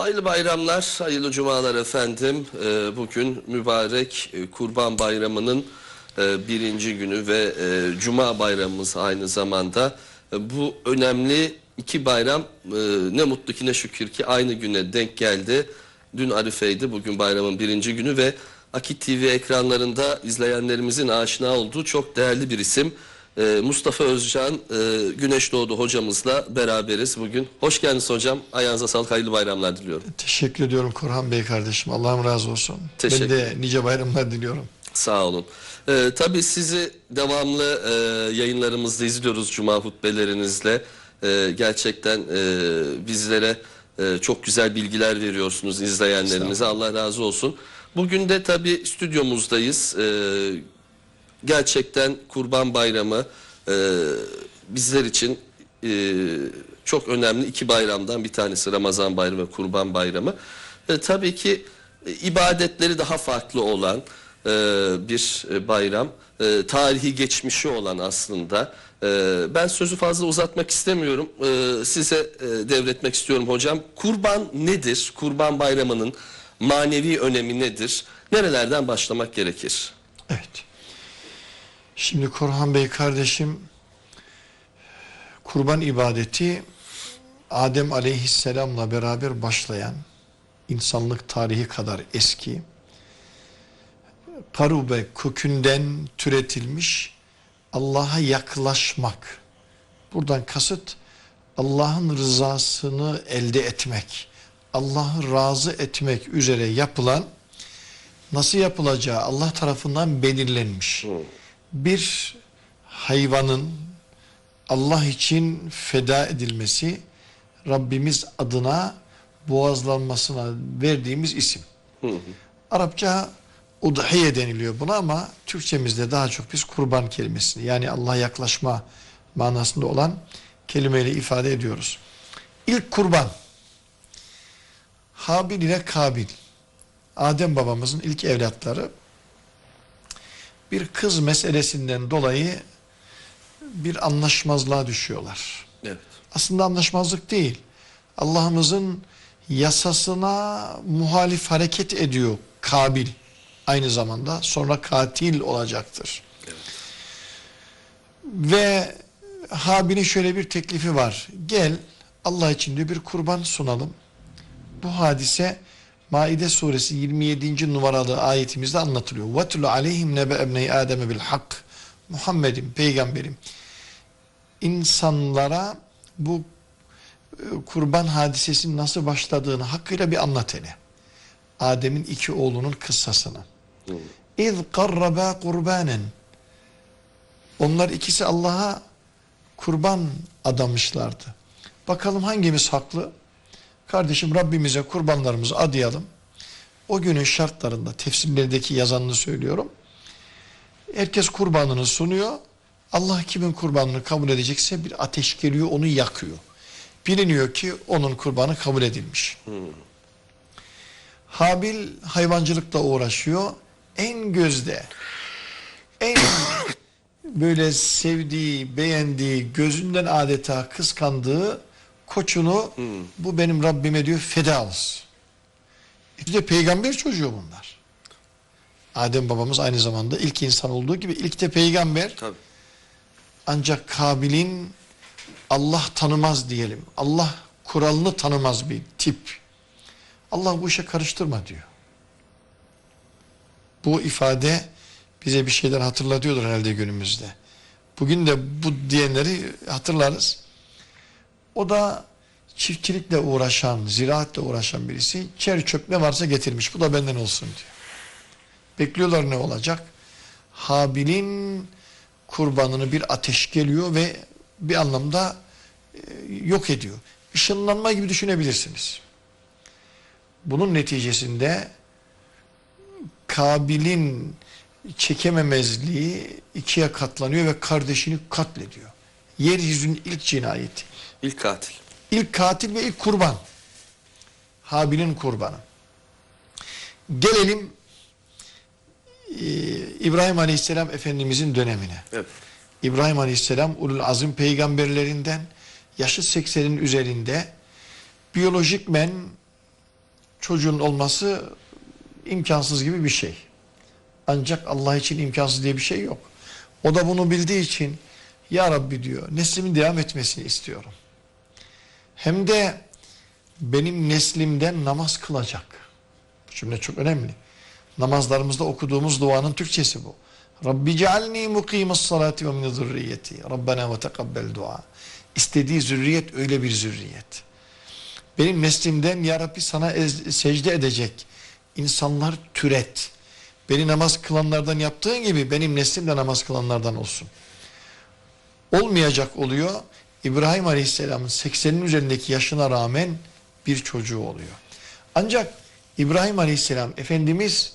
Hayırlı bayramlar, hayırlı cumalar efendim. Ee, Bugün mübarek e, Kurban Bayramı'nın e, birinci günü ve e, Cuma bayramımız aynı zamanda. Bu önemli iki bayram ne mutlu ki ne şükür ki aynı güne denk geldi. Dün Arife'ydi, bugün bayramın birinci günü ve Akit TV ekranlarında izleyenlerimizin aşina olduğu çok değerli bir isim. Ee, Mustafa Özcan e, Güneş Doğdu hocamızla beraberiz bugün. Hoş geldiniz hocam. Ayağınıza sağlık, hayırlı bayramlar diliyorum. Teşekkür ediyorum Korhan Bey kardeşim. Allah'ım razı olsun. Teşekkür Ben de nice bayramlar diliyorum. Sağ olun. Ee, tabii sizi devamlı e, yayınlarımızda izliyoruz Cuma hutbelerinizle. Ee, gerçekten e, bizlere e, çok güzel bilgiler veriyorsunuz izleyenlerimize. Allah razı olsun. Bugün de tabii stüdyomuzdayız. Ee, gerçekten Kurban Bayramı e, bizler için e, çok önemli iki bayramdan bir tanesi Ramazan Bayramı ve Kurban Bayramı. E, tabii ki e, ibadetleri daha farklı olan e, bir e, bayram. E, tarihi geçmişi olan aslında. E, ben sözü fazla uzatmak istemiyorum. E, size e, devretmek istiyorum hocam. Kurban nedir? Kurban Bayramı'nın manevi önemi nedir? Nerelerden başlamak gerekir? Evet. Şimdi Korhan Bey kardeşim kurban ibadeti Adem aleyhisselamla beraber başlayan insanlık tarihi kadar eski karube kökünden türetilmiş Allah'a yaklaşmak. Buradan kasıt Allah'ın rızasını elde etmek. Allah'ı razı etmek üzere yapılan nasıl yapılacağı Allah tarafından belirlenmiş. Bir hayvanın Allah için feda edilmesi Rabbimiz adına boğazlanmasına verdiğimiz isim. Arapça udhiye deniliyor buna ama Türkçemizde daha çok biz kurban kelimesini yani Allah'a yaklaşma manasında olan kelimeyle ifade ediyoruz. İlk kurban Habil ile Kabil Adem babamızın ilk evlatları bir kız meselesinden dolayı bir anlaşmazlığa düşüyorlar. Evet. Aslında anlaşmazlık değil. Allah'ımızın yasasına muhalif hareket ediyor Kabil aynı zamanda sonra katil olacaktır. Ve Habil'in şöyle bir teklifi var. Gel Allah için diyor bir kurban sunalım. Bu hadise Maide suresi 27. numaralı ayetimizde anlatılıyor. وَتُلُ عَلَيْهِمْ نَبَ اَبْنَيْ آدَمَ بِالْحَقِّ Muhammed'im, peygamberim. İnsanlara bu e, kurban hadisesinin nasıl başladığını hakkıyla bir anlat hele. Adem'in iki oğlunun kıssasını. اِذْ قَرَّبَا قُرْبَانًا Onlar ikisi Allah'a kurban adamışlardı. Bakalım hangimiz haklı? Kardeşim Rabbimize kurbanlarımızı adayalım. O günün şartlarında tefsirlerdeki yazanını söylüyorum. Herkes kurbanını sunuyor. Allah kimin kurbanını kabul edecekse bir ateş geliyor onu yakıyor. Biliniyor ki onun kurbanı kabul edilmiş. Habil hayvancılıkla uğraşıyor. En gözde, en böyle sevdiği, beğendiği, gözünden adeta kıskandığı koçunu bu benim Rabbime diyor feda olsun. İşte peygamber çocuğu bunlar. Adem babamız aynı zamanda ilk insan olduğu gibi ilk de peygamber. Tabii. Ancak Kabil'in Allah tanımaz diyelim. Allah kuralını tanımaz bir tip. Allah bu işe karıştırma diyor. Bu ifade bize bir şeyler hatırlatıyordur herhalde günümüzde. Bugün de bu diyenleri hatırlarız. O da çiftçilikle uğraşan, ziraatle uğraşan birisi. Çer çöp ne varsa getirmiş. Bu da benden olsun diyor. Bekliyorlar ne olacak? Habil'in kurbanını bir ateş geliyor ve bir anlamda e, yok ediyor. Işınlanma gibi düşünebilirsiniz. Bunun neticesinde Kabil'in çekememezliği ikiye katlanıyor ve kardeşini katlediyor. Yeryüzünün ilk cinayeti. İlk katil. İlk katil ve ilk kurban. Habil'in kurbanı. Gelelim e, İbrahim Aleyhisselam Efendimizin dönemine. Evet. İbrahim Aleyhisselam ulul azim peygamberlerinden yaşı 80'in üzerinde biyolojik men çocuğun olması imkansız gibi bir şey. Ancak Allah için imkansız diye bir şey yok. O da bunu bildiği için Ya Rabbi diyor neslimin devam etmesini istiyorum. Hem de benim neslimden namaz kılacak. Bu cümle çok önemli. Namazlarımızda okuduğumuz duanın Türkçesi bu. Rabbi cealni mukimus salati ve min zürriyeti. Rabbena ve tekabbel dua. İstediği zürriyet öyle bir zürriyet. Benim neslimden ya Rabbi sana secde edecek insanlar türet. Beni namaz kılanlardan yaptığın gibi benim neslim de namaz kılanlardan olsun. Olmayacak oluyor. İbrahim Aleyhisselam'ın 80'in üzerindeki yaşına rağmen bir çocuğu oluyor. Ancak İbrahim Aleyhisselam Efendimiz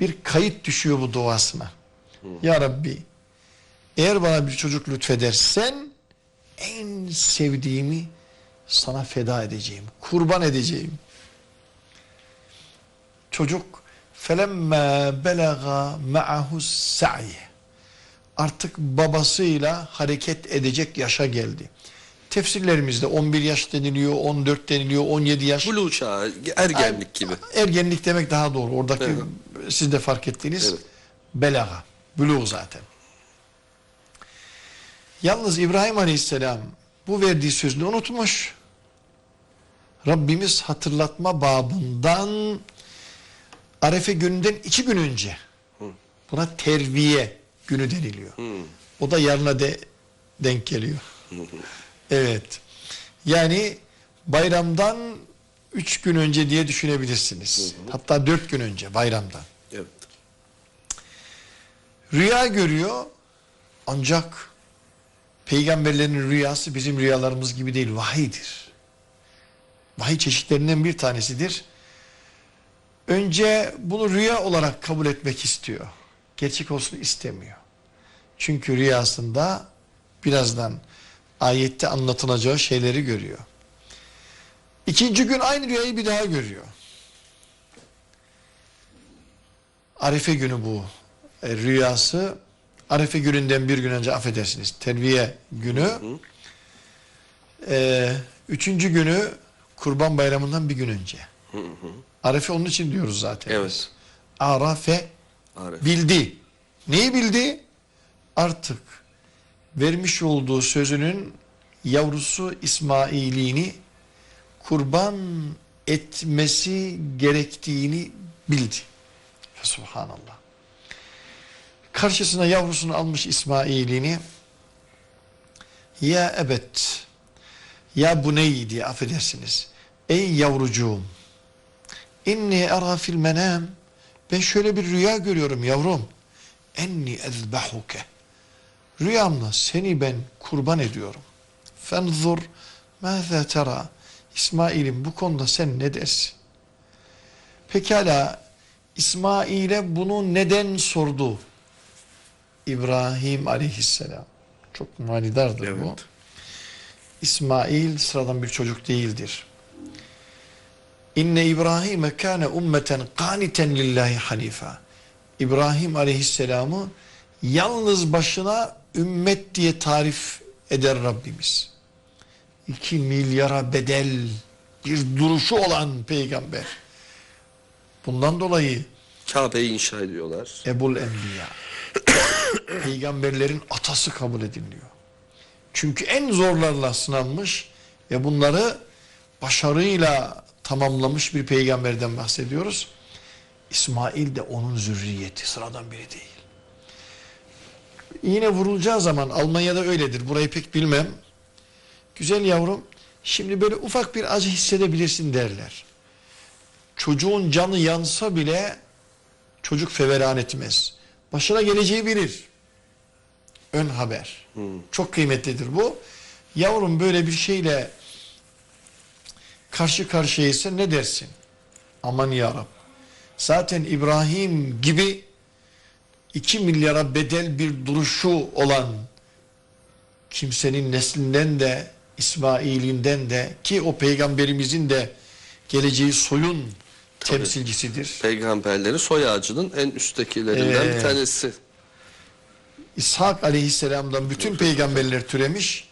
bir kayıt düşüyor bu duasına. Ya Rabbi eğer bana bir çocuk lütfedersen en sevdiğimi sana feda edeceğim, kurban edeceğim. Çocuk felemma belaga ma'ahu sa'i artık babasıyla hareket edecek yaşa geldi. Tefsirlerimizde 11 yaş deniliyor, 14 deniliyor, 17 yaş. Bulu çağı, ergenlik gibi. Ergenlik demek daha doğru. Oradaki Evet. siz de fark ettiğiniz Evet. belaga, buluğ zaten. Yalnız İbrahim Aleyhisselam bu verdiği sözünü unutmuş. Rabbimiz hatırlatma babından Arefe gününden iki gün önce buna terviye günü deniliyor. O da yarına de denk geliyor. evet. Yani bayramdan üç gün önce diye düşünebilirsiniz. Hatta dört gün önce bayramdan. Evet. Rüya görüyor ancak peygamberlerin rüyası bizim rüyalarımız gibi değil vahiydir. Vahiy çeşitlerinden bir tanesidir. Önce bunu rüya olarak kabul etmek istiyor. Gerçek olsun istemiyor. Çünkü rüyasında birazdan ayette anlatılacağı şeyleri görüyor. İkinci gün aynı rüyayı bir daha görüyor. Arife günü bu e, rüyası. Arife gününden bir gün önce affedersiniz. Terviye günü. E, üçüncü günü Kurban Bayramı'ndan bir gün önce. Arife onun için diyoruz zaten. Evet. Arafe Arif. bildi. Neyi bildi? Artık vermiş olduğu sözünün yavrusu İsmail'ini kurban etmesi gerektiğini bildi. Subhanallah. Karşısına yavrusunu almış İsmail'ini ya ebet ya buney diye affedersiniz. Ey yavrucuğum inni era fil menam ben şöyle bir rüya görüyorum yavrum. Enni ezbahuke. Rüyamla seni ben kurban ediyorum. Fenzur mâzâ tera. İsmail'im bu konuda sen ne dersin? Pekala İsmail'e bunu neden sordu? İbrahim aleyhisselam. Çok manidardır bu. Evet. İsmail sıradan bir çocuk değildir. İnne İbrahim kâne ummeten qâniten lillahi hanifa. İbrahim aleyhisselamı yalnız başına ümmet diye tarif eder Rabbimiz. İki milyara bedel bir duruşu olan peygamber. Bundan dolayı Kabe'yi inşa ediyorlar. Ebul Enbiya. Peygamberlerin atası kabul ediliyor. Çünkü en zorlarla sınanmış ve bunları başarıyla tamamlamış bir peygamberden bahsediyoruz. İsmail de onun zürriyeti sıradan biri değil. Yine vurulacağı zaman Almanya'da öyledir. Burayı pek bilmem. Güzel yavrum şimdi böyle ufak bir acı hissedebilirsin derler. Çocuğun canı yansa bile çocuk feveran etmez. Başına geleceği bilir. Ön haber. Çok kıymetlidir bu. Yavrum böyle bir şeyle karşı karşıyaysa ne dersin? Aman ya Rab. Zaten İbrahim gibi 2 milyara bedel bir duruşu olan kimsenin neslinden de İsmail'inden de ki o peygamberimizin de geleceği soyun temsilcisidir. Peygamberleri soy ağacının en üsttekilerinden bir Evet. tanesi. İshak aleyhisselamdan bütün peygamberler türemiş.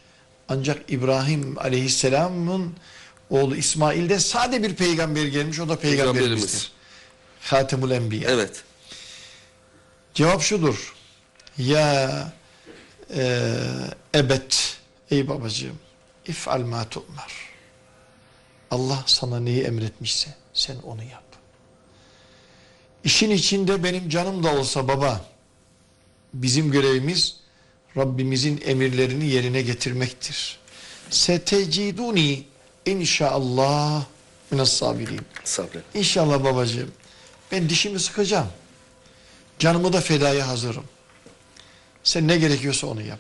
Ancak İbrahim aleyhisselamın oğlu İsmail'de sade bir peygamber gelmiş. O da peygamberimizdir. Peygamberimiz. Hatemul Enbiya. Evet. Cevap şudur. Ya e, ebet ey babacığım if'al ma tu'mar. Allah sana neyi emretmişse sen onu yap. İşin içinde benim canım da olsa baba bizim görevimiz Rabbimizin emirlerini yerine getirmektir. Seteciduni inşallah minas sabirin. Sabret. İnşallah babacığım ben dişimi sıkacağım. Canımı da fedaya hazırım. Sen ne gerekiyorsa onu yap.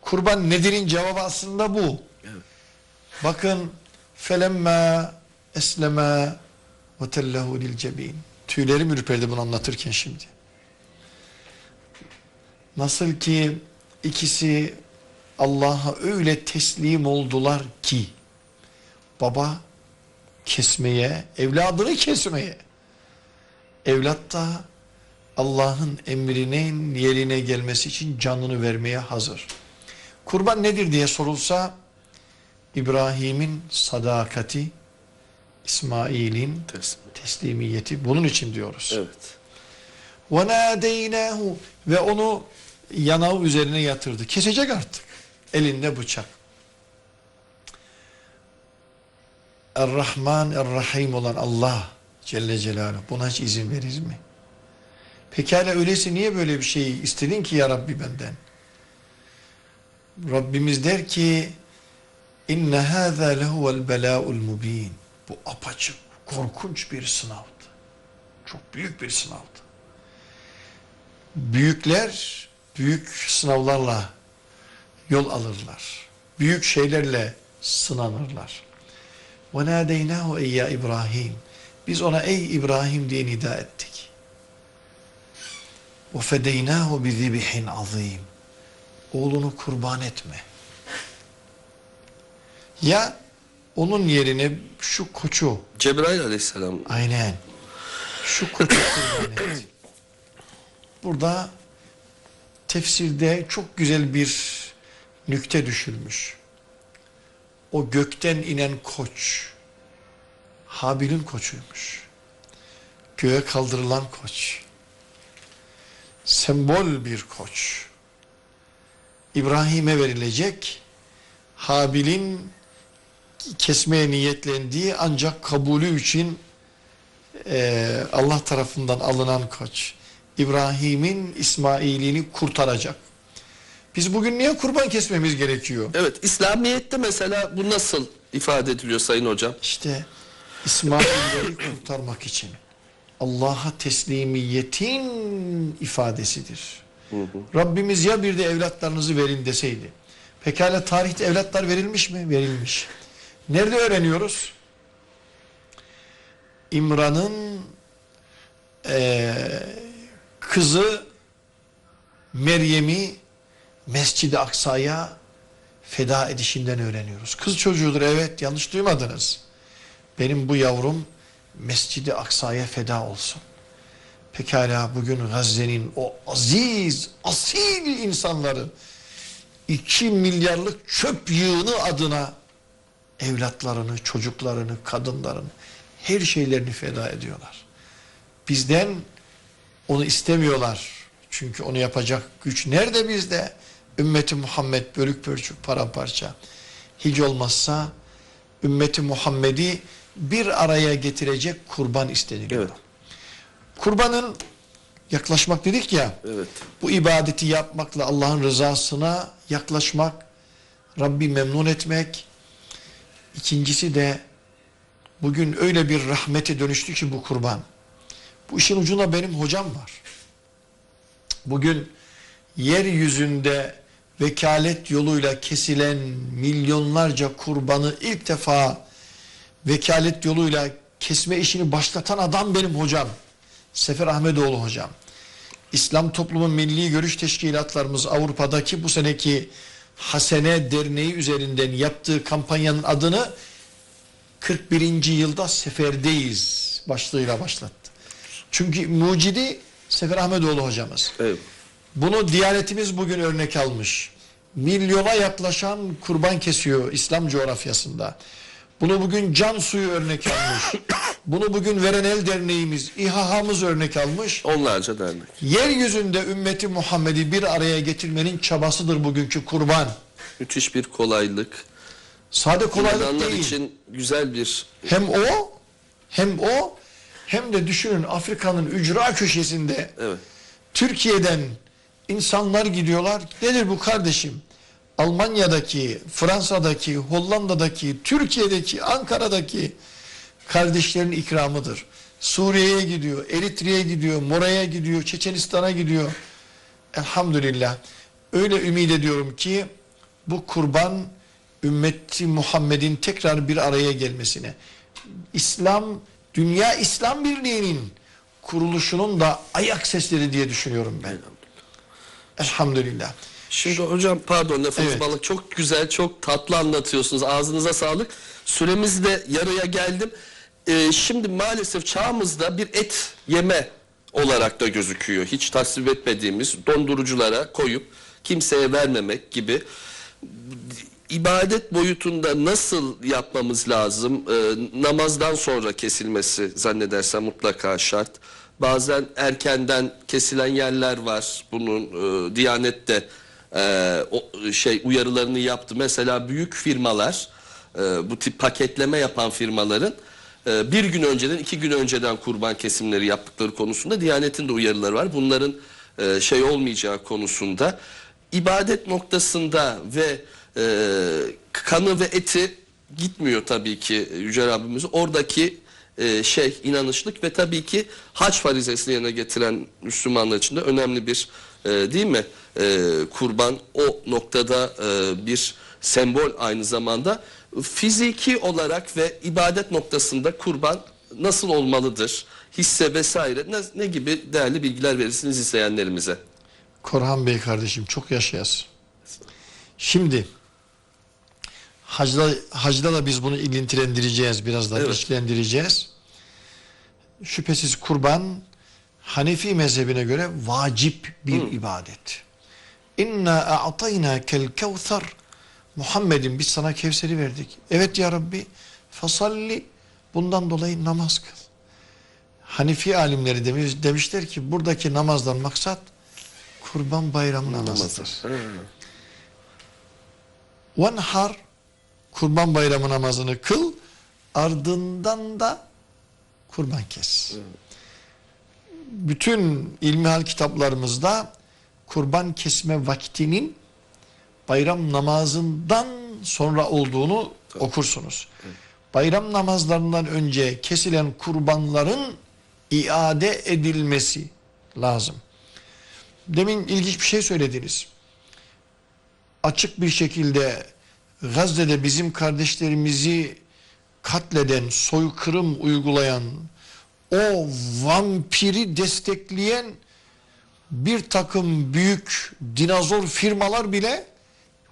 Kurban nedirin cevabı aslında bu. Evet. Bakın felemma esleme ve tellehu lil cebin. Tüylerim ürperdi bunu anlatırken şimdi. Nasıl ki ikisi Allah'a öyle teslim oldular ki baba kesmeye, evladını kesmeye. Evlat da Allah'ın emrinin yerine gelmesi için canını vermeye hazır. Kurban nedir diye sorulsa İbrahim'in sadakati, İsmail'in Teslim. teslimiyeti bunun için diyoruz. Evet. وَنَادَيْنَاهُ Ve onu yanağı üzerine yatırdı. Kesecek artık. Elinde bıçak. Er-Rahman, Er-Rahim olan Allah Celle Celaluhu buna hiç izin verir mi? Pekala öyleyse niye böyle bir şey istedin ki ya Rabbi benden? Rabbimiz der ki inne hâzâ lehuvel belâul mubîn. Bu apaçık, korkunç bir sınavdı. Çok büyük bir sınavdı. Büyükler büyük sınavlarla yol alırlar. Büyük şeylerle sınanırlar. وَنَادَيْنَاهُ ey ya İbrahim. Biz ona ey İbrahim diye nida ettik. وَفَدَيْنَاهُ بِذِبِحٍ azim. Oğlunu kurban etme. Ya onun yerine şu koçu Cebrail aleyhisselam. Aynen. Şu koçu kurban et. Burada tefsirde çok güzel bir nükte düşülmüş. O gökten inen koç Habil'in koçuymuş. Göğe kaldırılan koç. Sembol bir koç. İbrahim'e verilecek Habil'in kesmeye niyetlendiği ancak kabulü için e, Allah tarafından alınan koç. İbrahim'in İsmail'ini kurtaracak. Biz bugün niye kurban kesmemiz gerekiyor? Evet. İslamiyet'te mesela bu nasıl ifade ediliyor Sayın Hocam? İşte İsmail'leri kurtarmak için. Allah'a teslimiyetin ifadesidir. Rabbimiz ya bir de evlatlarınızı verin deseydi. Pekala tarihte evlatlar verilmiş mi? Verilmiş. Nerede öğreniyoruz? İmran'ın eee, kızı Meryem'i Mescid-i Aksa'ya feda edişinden öğreniyoruz. Kız çocuğudur evet yanlış duymadınız. Benim bu yavrum Mescid-i Aksa'ya feda olsun. Pekala bugün Gazze'nin o aziz, asil insanları 2 milyarlık çöp yığını adına evlatlarını, çocuklarını, kadınlarını, her şeylerini feda ediyorlar. Bizden onu istemiyorlar. Çünkü onu yapacak güç nerede bizde? Ümmeti Muhammed bölük pörçük paramparça. Hiç olmazsa ümmeti Muhammed'i bir araya getirecek kurban isteniliyor. Evet. Kurbanın yaklaşmak dedik ya. Evet. Bu ibadeti yapmakla Allah'ın rızasına yaklaşmak, Rabbi memnun etmek. İkincisi de bugün öyle bir rahmete dönüştü ki bu kurban. Bu işin ucuna benim hocam var. Bugün yeryüzünde vekalet yoluyla kesilen milyonlarca kurbanı ilk defa vekalet yoluyla kesme işini başlatan adam benim hocam. Sefer Ahmetoğlu hocam. İslam Toplumu Milli Görüş Teşkilatlarımız Avrupa'daki bu seneki Hasene Derneği üzerinden yaptığı kampanyanın adını 41. yılda seferdeyiz başlığıyla başlattı. Çünkü mucidi Sefer Ahmetoğlu hocamız. Evet. Bunu Diyanetimiz bugün örnek almış. Milyona yaklaşan kurban kesiyor İslam coğrafyasında. Bunu bugün Can Suyu örnek almış. Bunu bugün Veren El Derneğimiz, İHA'mız örnek almış. Onlarca dernek. Yeryüzünde ümmeti Muhammed'i bir araya getirmenin çabasıdır bugünkü kurban. Müthiş bir kolaylık. Sade kolaylık İnananlar değil. için güzel bir Hem o hem o hem de düşünün Afrika'nın ücra köşesinde evet. Türkiye'den insanlar gidiyorlar. Nedir bu kardeşim? Almanya'daki, Fransa'daki, Hollanda'daki, Türkiye'deki, Ankara'daki kardeşlerin ikramıdır. Suriye'ye gidiyor, Eritre'ye gidiyor, Mora'ya gidiyor, Çeçenistan'a gidiyor. Elhamdülillah. Öyle ümit ediyorum ki bu kurban ümmeti Muhammed'in tekrar bir araya gelmesine, İslam, Dünya İslam Birliği'nin kuruluşunun da ayak sesleri diye düşünüyorum ben. Elhamdülillah. Şimdi hocam pardon lafınız Evet. balık çok güzel çok tatlı anlatıyorsunuz ağzınıza sağlık. Süremiz de yarıya geldim. Ee, şimdi maalesef çağımızda bir et yeme olarak da gözüküyor. Hiç tasvip etmediğimiz donduruculara koyup kimseye vermemek gibi ibadet boyutunda nasıl yapmamız lazım? Ee, namazdan sonra kesilmesi zannedersem mutlaka şart. Bazen erkenden kesilen yerler var. Bunun e, Diyanet de e, o, şey uyarılarını yaptı. Mesela büyük firmalar e, bu tip paketleme yapan firmaların e, bir gün önceden iki gün önceden kurban kesimleri yaptıkları konusunda Diyanet'in de uyarıları var. Bunların e, şey olmayacağı konusunda ibadet noktasında ve e, kanı ve eti gitmiyor tabii ki Yüce Rabbimiz. Oradaki e, şey inanışlık ve tabii ki hac farizesini yerine getiren Müslümanlar için de önemli bir e, değil mi? E, kurban o noktada e, bir sembol aynı zamanda. Fiziki olarak ve ibadet noktasında kurban nasıl olmalıdır? Hisse vesaire ne, ne gibi değerli bilgiler verirsiniz izleyenlerimize? Korhan Bey kardeşim çok yaşayasın. Şimdi hacda, hacda da biz bunu ilintilendireceğiz biraz daha Evet. ilişkilendireceğiz. Şüphesiz kurban Hanefi mezhebine göre vacip bir ibadet. İnna a'tayna kel kevser Muhammed'in biz sana Kevser'i verdik. Evet ya Rabbi fasalli bundan dolayı namaz kıl. Hanefi alimleri demiş, demişler ki buradaki namazdan maksat kurban bayramı namazıdır. Venhar kurban bayramı namazını kıl ardından da kurban kes. Bütün ilmihal kitaplarımızda kurban kesme vaktinin bayram namazından sonra olduğunu okursunuz. Bayram namazlarından önce kesilen kurbanların iade edilmesi lazım. Demin ilginç bir şey söylediniz. Açık bir şekilde Gazze'de bizim kardeşlerimizi katleden, soykırım uygulayan, o vampiri destekleyen bir takım büyük dinozor firmalar bile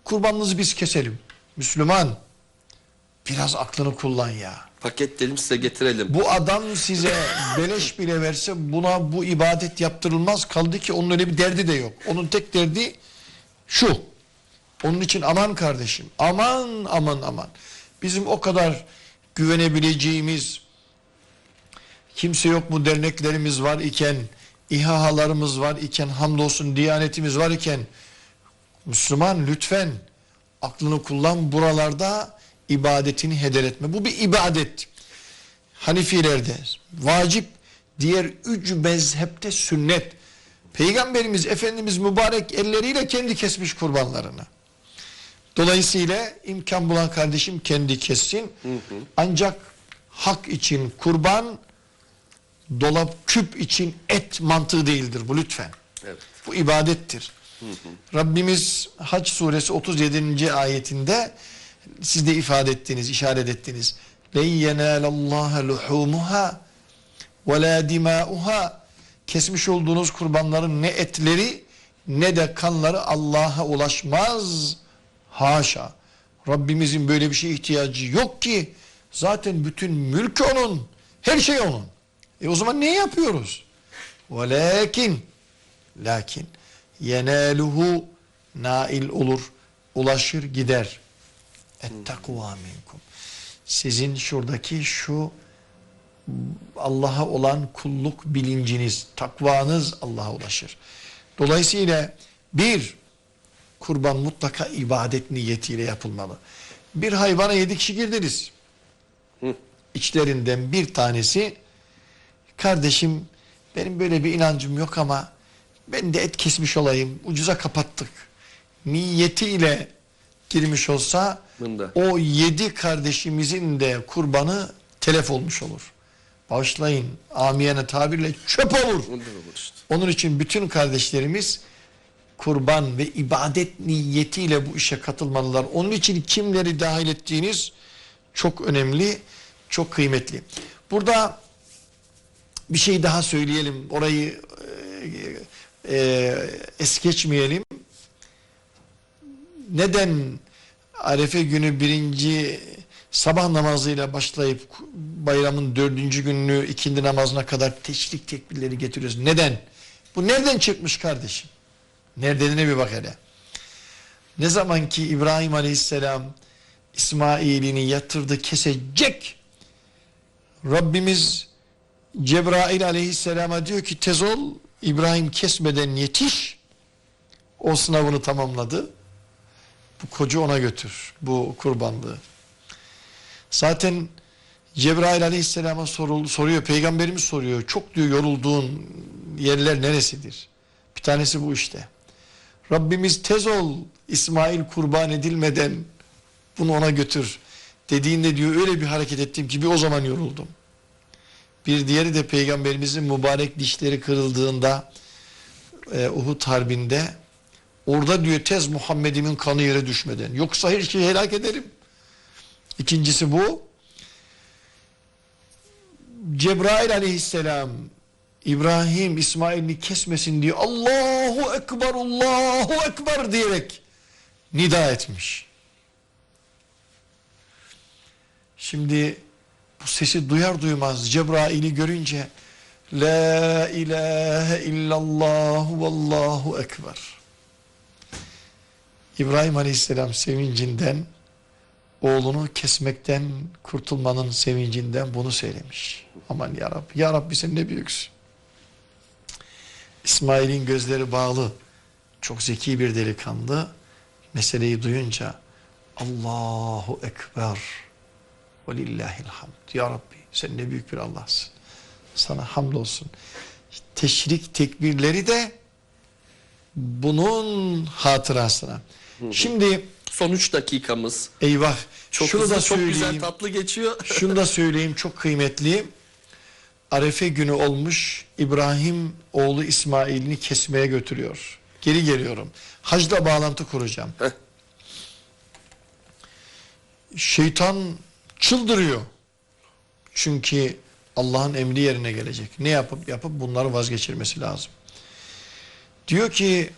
kurbanınızı biz keselim. Müslüman biraz aklını kullan ya. Paketleyelim size getirelim. Bu adam size beleş bile verse buna bu ibadet yaptırılmaz. Kaldı ki onun öyle bir derdi de yok. Onun tek derdi şu. Onun için aman kardeşim. Aman aman aman. Bizim o kadar güvenebileceğimiz kimse yok mu derneklerimiz var iken, İHA'larımız var iken, hamdolsun diyanetimiz var iken Müslüman lütfen aklını kullan buralarda ibadetini heder etme. Bu bir ibadet. Hanifilerde vacip, diğer üç mezhepte sünnet. Peygamberimiz Efendimiz mübarek elleriyle kendi kesmiş kurbanlarını. Dolayısıyla imkan bulan kardeşim kendi kessin. Ancak hak için kurban, dolap küp için et mantığı değildir bu lütfen. Evet. Bu ibadettir. Rabbimiz Hac suresi 37. ayetinde siz de ifade ettiniz, işaret ettiniz. لَنْ يَنَالَ اللّٰهَ لُحُومُهَا وَلَا دِمَاؤُهَا Kesmiş olduğunuz kurbanların ne etleri ne de kanları Allah'a ulaşmaz. Haşa. Rabbimizin böyle bir şeye ihtiyacı yok ki. Zaten bütün mülk onun. Her şey onun. E o zaman ne yapıyoruz? Velakin lakin yeneluhu nail olur, ulaşır gider. Ettakva minkum. Sizin şuradaki şu Allah'a olan kulluk bilinciniz, takvanız Allah'a ulaşır. Dolayısıyla bir, kurban mutlaka ibadet niyetiyle yapılmalı. Bir hayvana yedi kişi girdiniz. İçlerinden bir tanesi kardeşim benim böyle bir inancım yok ama ben de et kesmiş olayım, ucuza kapattık. Niyetiyle girmiş olsa Bunda. o yedi kardeşimizin de kurbanı telef olmuş olur. Bağışlayın amiyane tabirle çöp olur. Onun için bütün kardeşlerimiz kurban ve ibadet niyetiyle bu işe katılmalılar. Onun için kimleri dahil ettiğiniz çok önemli, çok kıymetli. Burada bir şey daha söyleyelim. Orayı e, e, es geçmeyelim. Neden Arefe günü birinci sabah namazıyla başlayıp bayramın dördüncü gününü ikindi namazına kadar teşrik tekbirleri getiriyoruz? Neden? Bu nereden çıkmış kardeşim? Neredenine bir bak hele. Ne zaman ki İbrahim Aleyhisselam İsmail'ini yatırdı kesecek. Rabbimiz Cebrail Aleyhisselam'a diyor ki tez ol İbrahim kesmeden yetiş. O sınavını tamamladı. Bu kocu ona götür. Bu kurbanlığı. Zaten Cebrail Aleyhisselam'a sorul, soruyor. Peygamberimiz soruyor. Çok diyor yorulduğun yerler neresidir? Bir tanesi bu işte. Rabbimiz tez ol İsmail kurban edilmeden bunu ona götür dediğinde diyor öyle bir hareket ettim ki bir o zaman yoruldum. Bir diğeri de peygamberimizin mübarek dişleri kırıldığında e, Uhud harbinde orada diyor tez Muhammed'imin kanı yere düşmeden yoksa her şeyi helak ederim. İkincisi bu. Cebrail aleyhisselam İbrahim İsmail'i kesmesin diye Allahu Ekber Allahu Ekber diyerek nida etmiş. Şimdi bu sesi duyar duymaz Cebrail'i görünce La ilahe illallah vallahu ekber. İbrahim Aleyhisselam sevincinden oğlunu kesmekten kurtulmanın sevincinden bunu söylemiş. Aman ya Rabbi, ya Rabbi sen ne büyüksün. İsmail'in gözleri bağlı. Çok zeki bir delikanlı. Meseleyi duyunca Allahu Ekber ve lillahil hamd. Ya Rabbi sen ne büyük bir Allah'sın. Sana hamdolsun. Teşrik tekbirleri de bunun hatırasına. Şimdi Son 3 dakikamız. eyvah Çok şunu hızlı, da çok güzel söyleyeyim. tatlı geçiyor. Şunu da söyleyeyim çok kıymetli. Arefe günü olmuş İbrahim oğlu İsmail'ini kesmeye götürüyor. Geri geliyorum. Hacla bağlantı kuracağım. Heh. Şeytan çıldırıyor. Çünkü Allah'ın emri yerine gelecek. Ne yapıp yapıp bunları vazgeçirmesi lazım. Diyor ki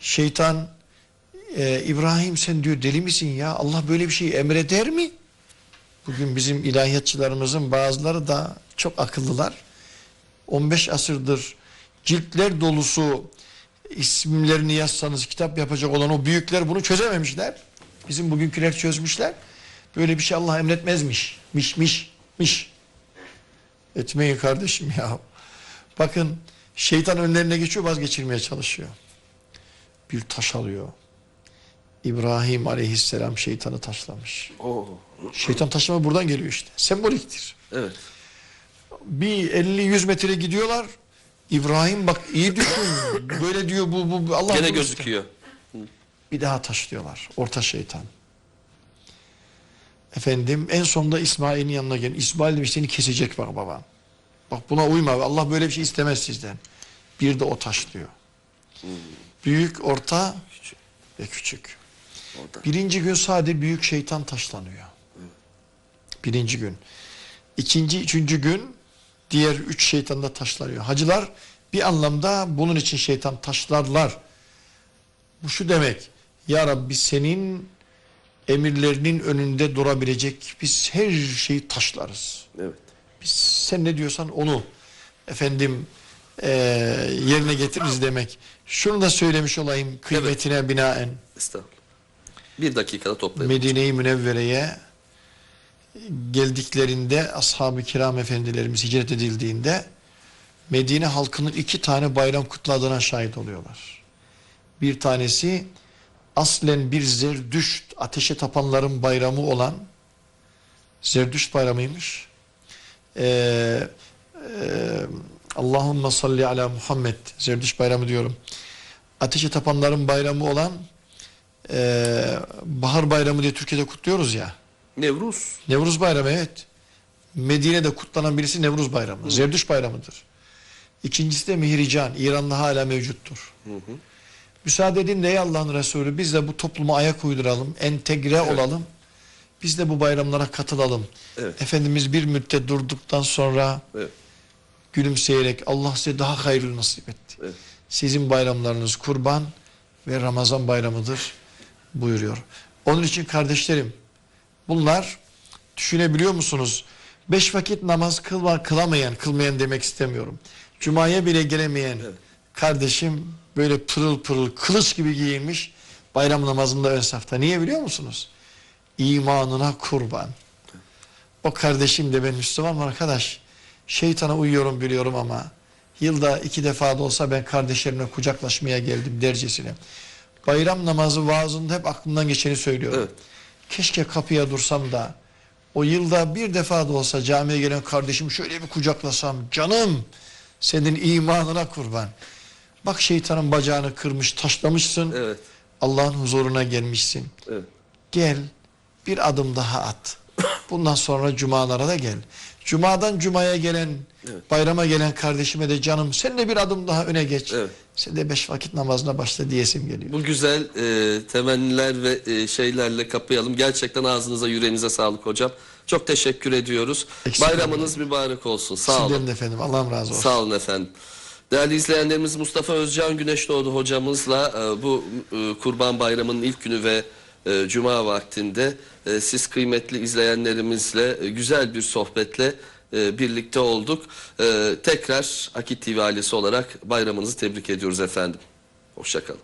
şeytan e, İbrahim sen diyor deli misin ya? Allah böyle bir şey emreder mi? Bugün bizim ilahiyatçılarımızın bazıları da çok akıllılar. 15 asırdır ciltler dolusu isimlerini yazsanız kitap yapacak olan o büyükler bunu çözememişler. Bizim bugünküler çözmüşler. Böyle bir şey Allah emretmezmiş. Miş miş miş. Etmeyin kardeşim ya. Bakın şeytan önlerine geçiyor vazgeçirmeye çalışıyor. Bir taş alıyor. İbrahim aleyhisselam şeytanı taşlamış. Oo. Şeytan taşlama buradan geliyor işte. Semboliktir. Evet. Bir 50-100 metre gidiyorlar. İbrahim bak iyi düşün. Böyle diyor bu, bu Allah Gene gözüküyor. Bir daha taşlıyorlar. Orta şeytan. Efendim en sonunda İsmail'in yanına gelin. İsmail demiş seni kesecek bak baban. Bak buna uyma. Allah böyle bir şey istemez sizden. Bir de o taşlıyor. Büyük, orta Küçük. ve küçük. Orada. Birinci gün sadece büyük şeytan taşlanıyor. Birinci gün. İkinci, üçüncü gün diğer üç şeytan da taşlanıyor. Hacılar bir anlamda bunun için şeytan taşlarlar. Bu şu demek. Ya Rabbi senin emirlerinin önünde durabilecek biz her şeyi taşlarız. Evet. Biz sen ne diyorsan onu efendim eee, yerine getiririz demek. Şunu da söylemiş olayım kıymetine binaen. Estağfurullah. Bir dakikada toplayalım. Medine-i Münevvere'ye geldiklerinde ashab-ı kiram efendilerimiz hicret edildiğinde Medine halkının iki tane bayram kutladığına şahit oluyorlar. Bir tanesi aslen bir zerdüşt ateşe tapanların bayramı olan zerdüşt bayramıymış. Ee, e, Allahümme salli ala Muhammed zerdüşt bayramı diyorum. Ateşe tapanların bayramı olan e, bahar bayramı diye Türkiye'de kutluyoruz ya. Nevruz. Nevruz bayramı evet. Medine'de kutlanan birisi Nevruz bayramı. Zerdüş bayramıdır. İkincisi de Mihrican. İran'da hala mevcuttur. Müsaade edin de ey Allah'ın Resulü biz de bu topluma ayak uyduralım. Entegre olalım. Biz de bu bayramlara katılalım. Evet. Efendimiz bir müddet durduktan sonra Evet. gülümseyerek Allah size daha hayırlı nasip etti. Evet. Sizin bayramlarınız kurban ve Ramazan bayramıdır buyuruyor. Onun için kardeşlerim bunlar düşünebiliyor musunuz? Beş vakit namaz kılma, kılamayan, kılmayan demek istemiyorum. Cuma'ya bile gelemeyen kardeşim böyle pırıl pırıl kılıç gibi giyinmiş bayram namazında ön safta. Niye biliyor musunuz? İmanına kurban. O kardeşim de ben Müslüman arkadaş. Şeytana uyuyorum biliyorum ama yılda iki defa da olsa ben kardeşlerimle kucaklaşmaya geldim dercesine. Bayram namazı vaazında hep aklımdan geçeni söylüyorum. Evet. Keşke kapıya dursam da o yılda bir defa da olsa camiye gelen kardeşim şöyle bir kucaklasam. Canım senin imanına kurban. Bak şeytanın bacağını kırmış taşlamışsın. Evet. Allah'ın huzuruna gelmişsin. Evet. Gel bir adım daha at. Bundan sonra cumalara da gel. Cumadan cumaya gelen, Evet. bayrama gelen kardeşime de canım sen de bir adım daha öne geç. Evet. Sen de beş vakit namazına başla diyesim geliyor. Bu güzel e, temenniler ve e, şeylerle kapayalım. Gerçekten ağzınıza yüreğinize sağlık hocam. Çok teşekkür ediyoruz. Eksik Bayramınız mübarek olsun. Sağ olun. Sizlerin de efendim Allah'ım razı olsun. Sağ olun efendim. Değerli izleyenlerimiz Mustafa Özcan Güneşdoğdu hocamızla e, bu e, Kurban Bayramı'nın ilk günü ve e, Cuma vaktinde siz kıymetli izleyenlerimizle güzel bir sohbetle birlikte olduk. Tekrar Akit TV ailesi olarak bayramınızı tebrik ediyoruz efendim. Hoşçakalın.